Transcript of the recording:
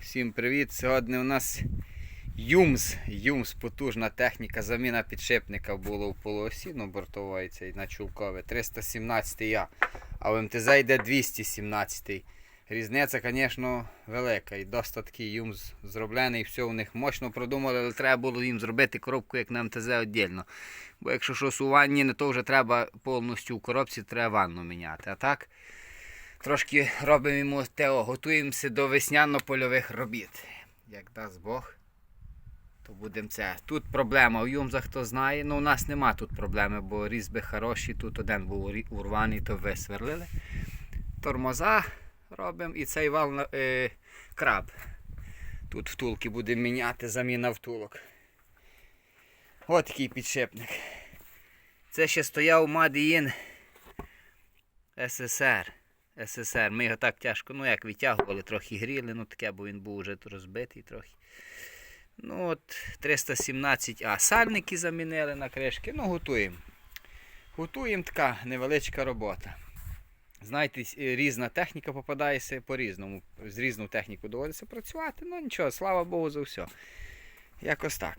Всім привіт! Сьогодні у нас Юмс. Юмс, потужна техніка, заміна підшипника було в полуосі, ну бортової цей на чулкове. 317 я, а в МТЗ йде 217. Різниця, звісно, велика. І досить такий юмс зроблений, все у них мощно продумали, але треба було їм зробити коробку як на МТЗ віддільно. Бо якщо щось у ванні, то вже треба повністю в коробці, треба ванну міняти. А так. Трошки робимо йому тео, готуємося до весняно-польових робіт. Як дасть Бог, то будемо це. Тут проблема у Юмзах, хто знає. Ну, у нас нема тут проблеми, бо різьби хороші. Тут один був урваний, то висверлили. Тормоза робимо і цей вал е, краб. Тут втулки будемо міняти, заміна втулок. Ось такий підшипник. Це ще стояв Мадіїн СССР. СССР. Ми його так тяжко, ну як витягували, трохи гріли, ну таке, бо він був вже розбитий трохи. Ну от 317А. Сальники замінили на кришки, ну готуємо. Готуємо така невеличка робота. Знаєте, е, різна техніка попадається по-різному. З різною технікою доводиться працювати, ну нічого, слава Богу за все. Якось так.